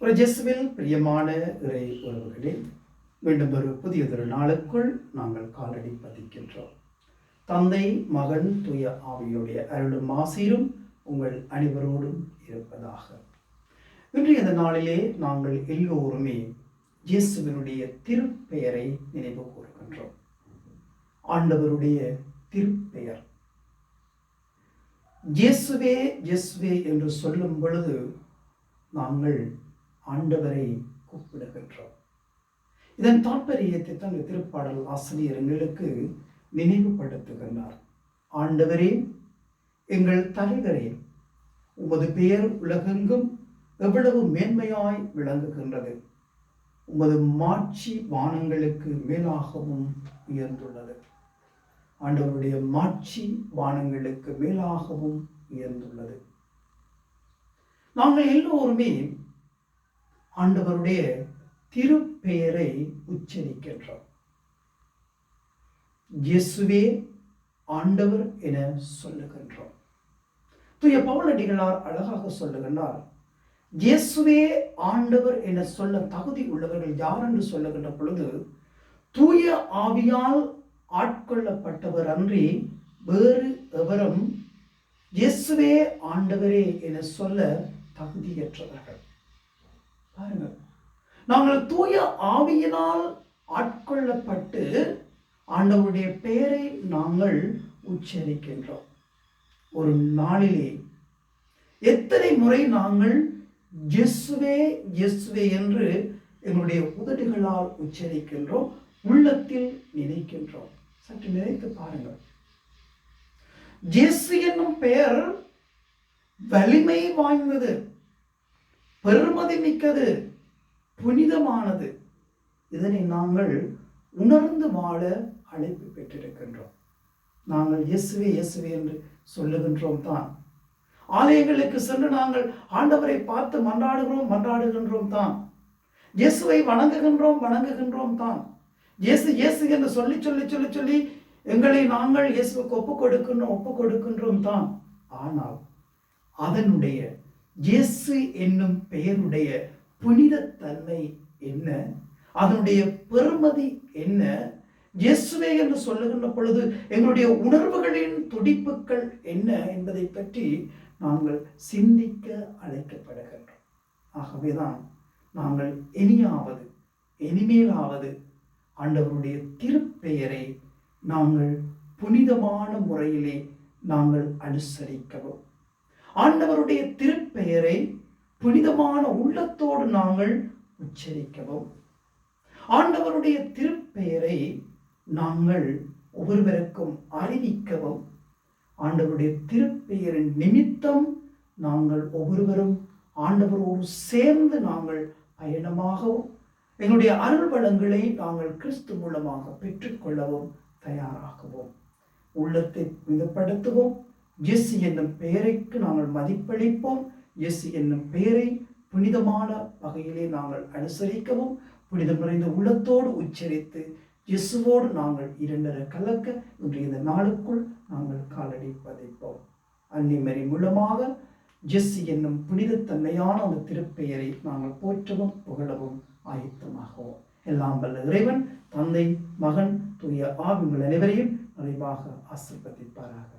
ஒரு ஜெஸ்வில் பிரியமான இறை உறவுகளே மீண்டும் ஒரு புதியதொரு நாளுக்குள் நாங்கள் காலடி பதிக்கின்றோம். தந்தை மகன் தூய ஆவியுடைய அருளும் ஆசீரும் உங்கள் அனைவரோடும் இருப்பதாக. இன்றைய இந்த நாளிலே நாங்கள் எல்லோருமே இயேசுவினுடைய திருப்பெயரை நினைவு கூறுகின்றோம். ஆண்டவருடைய திருப்பெயர். இயேசுவே இயேசுவே என்று சொல்லும் பொழுது நாங்கள் ஆண்டவரை கூப்பிடுகின்றோம். இதன் தாற்பயத்தை தான் இந்த திருப்பாடல் ஆசிரியர் எங்களுக்கு நினைவுபடுத்துகின்றார். ஆண்டவரே எங்கள் தலைவரே உமது பெயர் உலகெங்கும் எவ்வளவு மேன்மையாய் விளங்குகின்றது. உமது மாட்சி வானங்களுக்கு மேலாகவும் உயர்ந்துள்ளது. ஆண்டவருடைய மாட்சி வானங்களுக்கு மேலாகவும் உயர்ந்துள்ளது. நாங்கள் எல்லோருமே ஆண்டவருடைய திருப்பெயரை உச்சரிக்கின்றோம். இயேசுவே ஆண்டவர் என சொல்லுகின்றோம். தூய பவுலடிகளார் அழகாக சொல்லுகின்றார் இயேசுவே ஆண்டவர் என சொல்ல தகுதி உள்ளவர்கள் யார் என்று சொல்லுகின்ற பொழுது தூய ஆவியால் ஆட்கொள்ளப்பட்டவர் அன்றி வேறு எவரும் இயேசுவே ஆண்டவரே என சொல்ல தகுதியற்றவர்கள். பாருங்கள் நாங்கள் தூய ஆவியினால் ஆட்கொள்ளப்பட்டு ஆண்டவருடைய பெயரை நாங்கள் உச்சரிக்கின்றோம். ஒரு நாளிலே எத்தனை முறை நாங்கள் ஜெஸ்வே ஜெஸ்வே என்று எங்களுடைய உதடுகளால் உச்சரிக்கின்றோம் உள்ளத்தில் நினைக்கின்றோம். சற்று நினைத்து பாருங்கள். ஜெஸ் என்னும் பெயர் வலிமை வாய்ந்தது. பெருமதி மிக்கது புனிதமானது. இதனை நாங்கள் உணர்ந்து வாழ அழைப்பு பெற்றிருக்கின்றோம். நாங்கள் இயேசுவே இயேசுவே என்று சொல்லுகின்றோம் தான். ஆலயங்களுக்கு சென்று நாங்கள் ஆண்டவரை பார்த்து மன்றாடுகிறோம் மன்றாடுகின்றோம் தான். இயேசுவை வணங்குகின்றோம் வணங்குகின்றோம் தான். இயேசு இயேசு என்று சொல்லி சொல்லி சொல்லி சொல்லி எங்களை நாங்கள் இயேசுக்கு ஒப்பு கொடுக்கின்றோம் ஒப்பு கொடுக்கின்றோம் தான். ஆனால் அதனுடைய இயேசு என்னும் பெயருடைய புனிதத்தன்மை என்ன? அதனுடைய பெருமதி என்ன? இயேசுவே என்று சொல்லுகின்ற பொழுது எங்களுடைய உணர்வுகளின் துடிப்புகள் என்ன என்பதை பற்றி நாங்கள் சிந்திக்க அழைக்கப்படுகின்றோம். ஆகவேதான் நாங்கள் இனியாவது இனிமேலாவது ஆண்டவருடைய திருப்பெயரை நாங்கள் புனிதமான முறையிலே நாங்கள் அனுசரிக்கவும். ஆண்டவருடைய திருப்பெயரை புனிதமான உள்ளத்தோடு நாங்கள் உச்சரிக்கவும். ஆண்டவருடைய திருப்பெயரை நாங்கள் ஒவ்வொருவருக்கும் அறிவிக்கவும். ஆண்டவருடைய திருப்பெயரின் நிமித்தம் நாங்கள் ஒவ்வொருவரும் ஆண்டவரோடு சேர்ந்து நாங்கள் பயணமாகவும் எங்களுடைய அருள் வளங்களை நாங்கள் கிறிஸ்து மூலமாக பெற்றுக்கொள்ளவும் தயாராகவும். உள்ளத்தை மிதப்படுத்துவோம் இயேசு என்னும் பெயரைக்கு நாங்கள் மதிப்பளிப்போம். எஸ் என்னும் பெயரை புனிதமான வகையிலே நாங்கள் அனுசரிக்கவும் புனிதம் நிறைந்த உள்ளத்தோடு உச்சரித்து இயேசுவோடு நாங்கள் இரண்டரை கலக்க இன்றைய இந்த நாளுக்குள் நாங்கள் காலடி பதிப்போம். அன்னிமரி மூலமாக ஜெஸ்ஸி என்னும் புனிதத்தன்மையான அந்த திருப்பெயரை நாங்கள் போற்றவும் புகழவும் ஆயத்தமாகவும். எல்லாம் வல்ல இறைவன் தந்தை மகன் தூய ஆவிங்கள் அனைவரையும் நிறைவாக ஆசிர்வதிப்பாராக.